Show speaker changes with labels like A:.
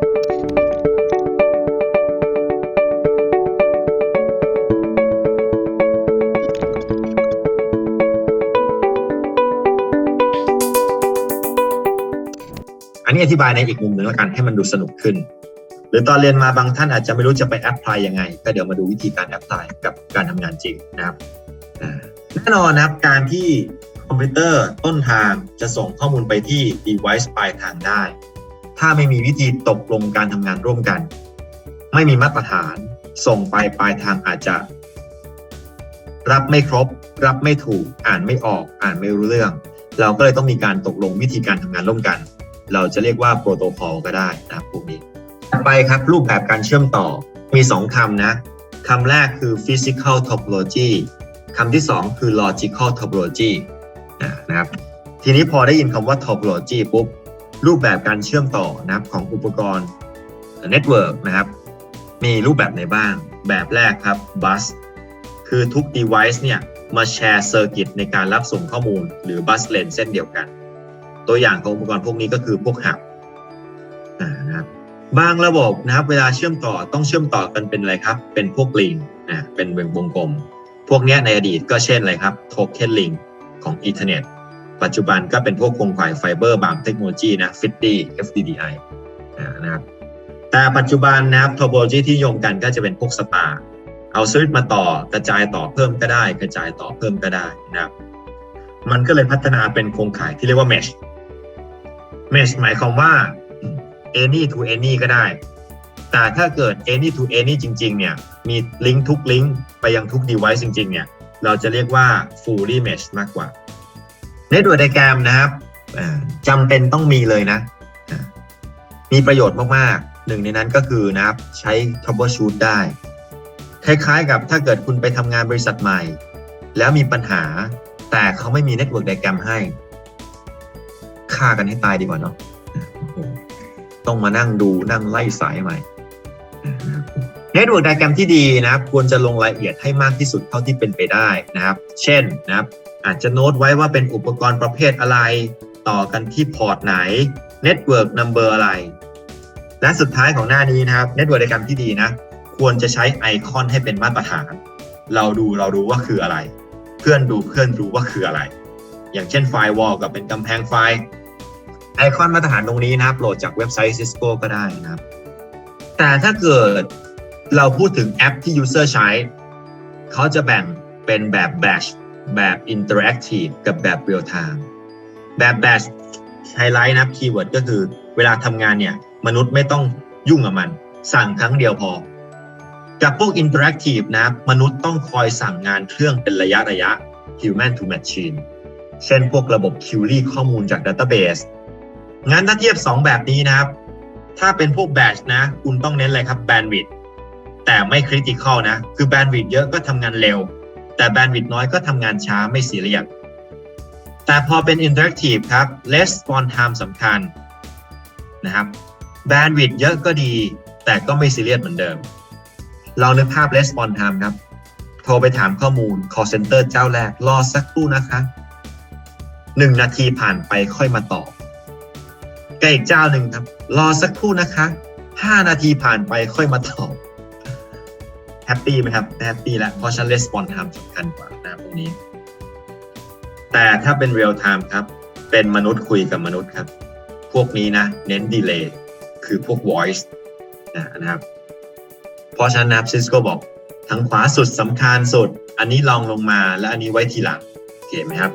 A: อันนี้อธิบายในอีกมุมหนึ่งแล้วกันให้มันดูสนุกขึ้น หรือตอนเรียนมาบางท่านอาจจะไม่รู้จะไปแอพพลายยังไง ก็เดี๋ยวมาดูวิธีการแอพพลายกับการทำงานจริงนะครับแน่นอนนะครับการที่คอมพิวเตอร์ต้นทางจะส่งข้อมูลไปที่ device ปลายทางได้ ถ้าไม่มีวิธีตกลงการทำงานร่วมกัน ไม่มีมาตรฐานส่งไปปลายทางอาจจะ รับไม่ครบ รับไม่ถูก อ่านไม่ออก อ่านไม่รู้เรื่อง เราก็เลยต้องมีการตกลงวิธีการทำงานร่วมกัน เราจะเรียกว่าโปรโตคอลก็ได้นะครับพวกนี้ต่อไปครับรูปแบบการเชื่อมต่อมี 2คำนะคำแรกคือ physical topology คำที่ 2 คือ logical topology นะครับทีนี้พอได้ยินคำว่า topology ปุ๊บ รูปแบบการเชื่อมต่อนะครับของอุปกรณ์ network นะครับ มีรูปแบบไหนบ้าง แบบแรกครับ bus คือทุก device เนี่ยมาแชร์เซอร์กิตในการรับส่งข้อมูล หรือ bus lane เส้นเดียวกัน ตัวอย่างของอุปกรณ์พวกนี้ก็คือพวกหับนะครับบางระบบนะครับ เวลาเชื่อมต่อต้องเชื่อมต่อกันเป็นอะไรครับ เป็นพวกลิงอ่าเป็นวงกลม พวกนี้ในอดีตก็เช่นอะไรครับโทเค็นลิงของอีเทอร์เน็ต ปัจจุบันก็เป็นพวกโครงข่ายไฟเบอร์บางเทคโนโลยีนะ FDD FDDI นะครับแต่ปัจจุบันนะครับโทโ o โลจีที่ยมกันก็จะเป็นพวกสตาร์เอาสวิตช์มาต่อกระจายต่อเพิ่มก็ได้ กระจายต่อเพิ่มก็ได้นะครับ มันก็เลยพัฒนาเป็นโครงข่ายที่เรียกว่า mesh mesh หมายความว่า any to any ก็ได้ แต่ถ้าเกิด any to any จริง ๆ เนี่ย มีลิงก์ทุกลิงก์ไปยังทุก device จริง ๆ เนี่ย เราจะเรียกว่า fully mesh มากกว่า Network diagram นะครับจำเป็นต้องมีเลยนะ มีประโยชน์มากๆ หนึ่งในนั้นก็คือนะครับใช้ troubleshoot ได้ คล้ายๆกับถ้าเกิดคุณไปทำงานบริษัทใหม่ แล้วมีปัญหาแต่เขาไม่มี Network diagram ให้ฆ่ากันให้ตายดีกว่าเนาะต้องมานั่งดูนั่งไล่สายใหม่เน็ตเวิร์กไดแกรมที่ดีนะครับ ควรจะลงรายละเอียดให้มากที่สุดเท่าที่เป็นไปได้นะครับ เช่นนะครับ อาจจะโน้ตไว้ว่าเป็นอุปกรณ์ประเภทอะไร ต่อกันที่พอร์ตไหน Network Number อะไร และสุดท้ายของหน้านี้นะครับเน็ตเวิร์กไดแกรมที่ดีนะ ควรจะใช้ไอคอนให้เป็นมาตรฐาน เราดูเรารู้ว่าคืออะไร เพื่อนดูเพื่อนรู้ว่าคืออะไร อย่างเช่นไฟล์วอลกับเป็นกำแพงไฟล์ไอคอนมาตรฐานตรงนี้นะครับโหลดจากเว็บไซต์ Cisco ก็ได้นะครับ แต่ถ้าเกิดเราพูดถึงแอปที่ User ใช้ เขาจะแบ่งเป็นแบบ Batch แบบ Interactive กับแบบ Real Time แบบ Batch ไฮไลท์นะครับคีย์เวิร์ดก็คือเวลาทำงานเนี่ย มนุษย์ไม่ต้องยุ่งกับมัน สั่งครั้งเดียวพอ กับพวก Interactive นะครับมนุษย์ต้องคอยสั่งงานเครื่องเป็นระยะระยะ Human to Machine เช่นพวกระบบ Query ข้อมูลจาก Database งั้นถ้าเทียบ 2 แบบนี้นะครับ ถ้าเป็นพวกแบชนะ คุณต้องเน้นอะไรครับแบนด์วิดแต่ไม่คริติคอลนะ คือแบนด์วิดเยอะก็ทำงานเร็ว แต่แบนด์วิดน้อยก็ทำงานช้าไม่เสียเรียกแต่พอเป็นอินเทอร์แอคทีฟครับ response time สำคัญนะครับแบนด์วิดเยอะก็ดี แต่ก็ไม่ซีเรียสเหมือนเดิมเรานึกภาพ response time ครับ โทรไปถามข้อมูล call center เจ้าแรก รอสักครู่นะคะหนึ่งนาทีผ่านไปค่อยมาตอบกับอีกเจ้าหนึ่งครับ รอสักครู่นะคะ5นาทีผ่านไปค่อยมาตอบ แฮปปี้ไหมครับแฮปปี้แล้วเพราะฉันレスปอน time สำคัญกว่านะตรงนี้ แต่ถ้าเป็น real time ครับ เป็นมนุษย์คุยกับมนุษย์ครับ พวกนี้นะ เน้น delay คือพวก voice นะครับ เพราะฉะนั้นนะครับ Cisco บอกทางขวาสุดสำคัญสุด อันนี้ลองลงมาและอันนี้ไว้ทีหลังโอเคไหมครับ